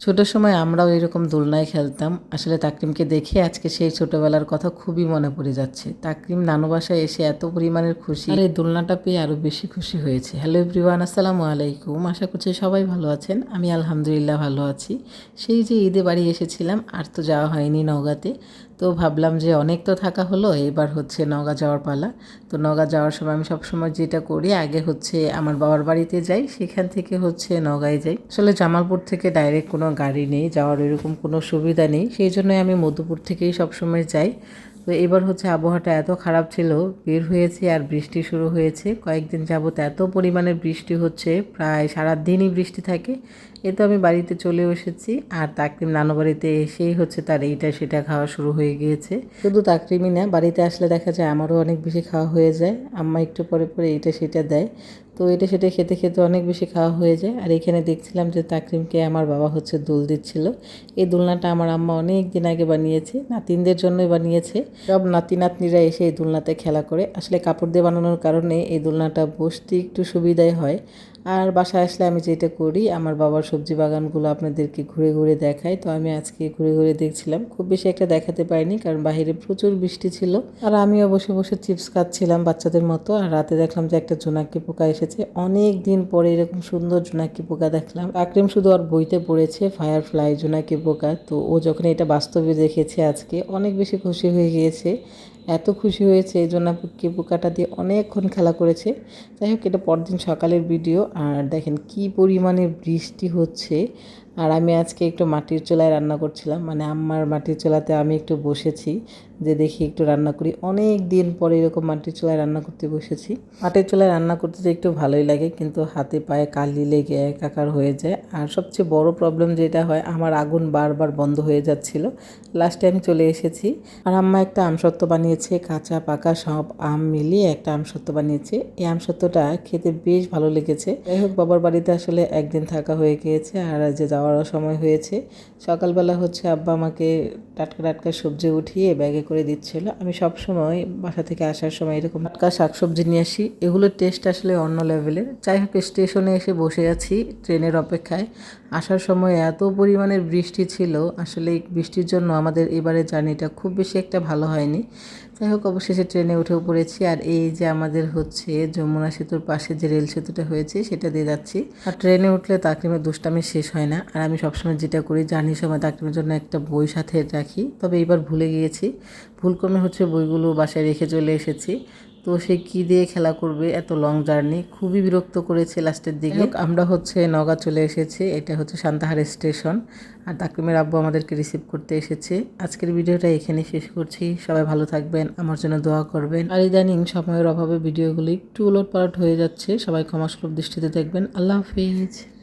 ছোটোর সময় আমরাও এরকম দোলনায় খেলতাম। আসলে তাকরিমকে দেখে আজকে সেই ছোটোবেলার কথা খুবই মনে পড়ে যাচ্ছে। তাকরিম নানু বাসায় এসে এত পরিমাণের খুশি। আর এই দোলনাটা পেয়ে আরও বেশি খুশি হয়েছে। হ্যালো এভরিওয়ান, আসসালামু আলাইকুম। আশা করছি সবাই ভালো আছেন। আমি আলহামদুলিল্লাহ ভালো আছি। সেই যে ঈদে বাড়ি এসেছিলাম, আর তো যাওয়া হয়নি নওগাঁতে। তো ভাবলাম যে অনেক তো থাকা হলো, এবার হচ্ছে নগা যাওয়ার পালা। তো নগা যাওয়ার সময় আমি সবসময় যেটা করি, আগে হচ্ছে আমার বাবার বাড়িতে যাই, সেখান থেকে হচ্ছে নগায় যাই। আসলে জামালপুর থেকে ডাইরেক্ট কোনো গাড়ি নেই, যাওয়ার এরকম কোনো সুবিধা নেই, সেই জন্যই আমি মধুপুর থেকেই সবসময় যাই। তো এবার হচ্ছে আবহাওয়াটা এত খারাপ ছিল, বের হয়েছে আর বৃষ্টি শুরু হয়েছে। কয়েকদিন যাবত এত পরিমাণে বৃষ্টি হচ্ছে, প্রায় সারা দিনই বৃষ্টি থাকে। এ তো আমি বাড়িতে চলে এসেছি আর তাকরিম নানু বাড়িতে এসেই হচ্ছে তার এইটা সেটা খাওয়া শুরু হয়ে গিয়েছে। শুধু তাকরিমই না, বাড়িতে আসলে দেখা যায় আমারও অনেক বেশি খাওয়া হয়ে যায়। আম্মা একটু পরে পরে এইটা সেটা দেয়। তো এটা সেটা খেতে খেতে অনেক বেশি খাওয়া হয়ে যায়। আর এখানে দেখছিলাম যে তাকরিমকে আমার বাবা হচ্ছে দোল দিচ্ছিল। এই দোলনাটা আমার আম্মা অনেক দিন আগে বানিয়েছে, নাতিনদের জন্যই বানিয়েছে। সব নাতি নাতনিরা এসে এই দোলনাতে খেলা করে। আসলে কাপড় দিয়ে বানানোর কারণে এই দোলনাটা বসতে একটু সুবিধাই হয়। আর বাসায় আসলে আমি যেটা করি, আমার বাবার সবজি বাগানগুলো আপনাদেরকে ঘুরে ঘুরে দেখাই। তো আমি আজকে ঘুরে ঘুরে দেখছিলাম। খুব বেশি একটা দেখাতে পারিনি, কারণ বাইরে প্রচুর বৃষ্টি ছিল। আর আমিও বসে বসে চিপস খাচ্ছিলাম বাচ্চাদের মতো। আর রাতে দেখলাম যে একটা জোনাকি পোকা এসেছে। অনেক দিন পরে এরকম সুন্দর জোনাকি পোকা দেখলাম। আকরিম শুধু আর বইতে পড়েছে ফায়ার ফ্লাই জোনাকি পোকা। তো ও যখন এটা বাস্তবে দেখেছে আজকে, অনেক বেশি খুশি হয়ে গিয়েছে। এত খুশি হয়েছে, এই জন্য কি পোকাটা দিয়ে অনেকক্ষণ খেলা করেছে। যাই হোক, এটা পরদিন সকালের ভিডিও আর দেখেন কি পরিমাণে বৃষ্টি হচ্ছে। আর আমি আজকে একটু মাটির চুলায় রান্না করছিলাম। মানে আম্মার মাটির চুলাতে আমি একটু বসেছি যে দেখি একটু রান্না করি। অনেক দিন পরে এরকম মাটির চুলায় রান্না করতে বসেছি। মাটির চুলায় রান্না করতে তো একটু ভালোই লাগে, কিন্তু হাতে পায়ে কালি লেগে একাকার হয়ে যায়। আর সবচেয়ে বড় প্রবলেম যেটা হয়, আমার আগুন বারবার বন্ধ হয়ে যাচ্ছিল। লাস্টে আমি চলে এসেছি। আর আম্মা একটা আমসত্ত্ব বানিয়েছে, কাঁচা, পাকা সব আম মিলিয়ে একটা আমসত্ত্ব বানিয়েছে। এই আমসত্ত্বটা খেতে বেশ ভালো লেগেছে। যাই হোক, বাবার বাড়িতে আসলে একদিন থাকা হয়ে গিয়েছে। আর যে যাওয়ারও সময় হয়েছে। সকালবেলা হচ্ছে আব্বা আমাকে টাটকা টাটকা সবজি উঠিয়ে ব্যাগে করে দিচ্ছিল। আমি সব সময় বাসা থেকে আসার সময় এরকম টাটকা শাকসবজি নিয়ে আসি। এগুলোর টেস্ট আসলে অন্য লেভেলের যাই হোক স্টেশনে এসে বসে আছি ট্রেনের অপেক্ষায়। আসার সময় এত পরিমাণের বৃষ্টি ছিল, আসলে বৃষ্টির জন্য আমাদের এবারে জার্নিটা খুব বেশি একটা ভালো হয়নি। যাই হোক, অবশেষে ট্রেনে উঠেও পড়েছি আর এই যে আমাদের হচ্ছে যমুনা সেতুর পাশে যে রেল সেতুটা হয়েছে, সেটা দিয়ে যাচ্ছি। আর ট্রেনে উঠলে তাকরিমের দুষ্টামি শেষ হয় না। আর আমি সবসময় যেটা করি, জার্নির সময় তাকরিমের জন্য একটা বই সাথে রাখি। তবে এবার ভুলে গিয়েছি। ভুলক্রমে হচ্ছে বইগুলো বাসায় রেখে চলে এসেছি। তো সে কি দিয়ে খেলা করবে এত লং জার্নি খুবই বিরক্ত করেছে লাস্টের দিকে। আমরা হচ্ছে নগা চলে এসেছি। এটা হচ্ছে সান্তাহার স্টেশন। আর তাকিমের আব্বু আমাদেরকে রিসিভ করতে এসেছে। আজকের ভিডিওটা এখানে শেষ করছি। সবাই ভালো থাকবেন, আমার জন্য দোয়া করবেন। আর ইদানিং সময়ের অভাবে ভিডিওগুলি একটু উলট পালট হয়ে যাচ্ছে। সবাই ক্ষমাসুলভ দৃষ্টিতে দেখবেন। আল্লাহ হাফিজ।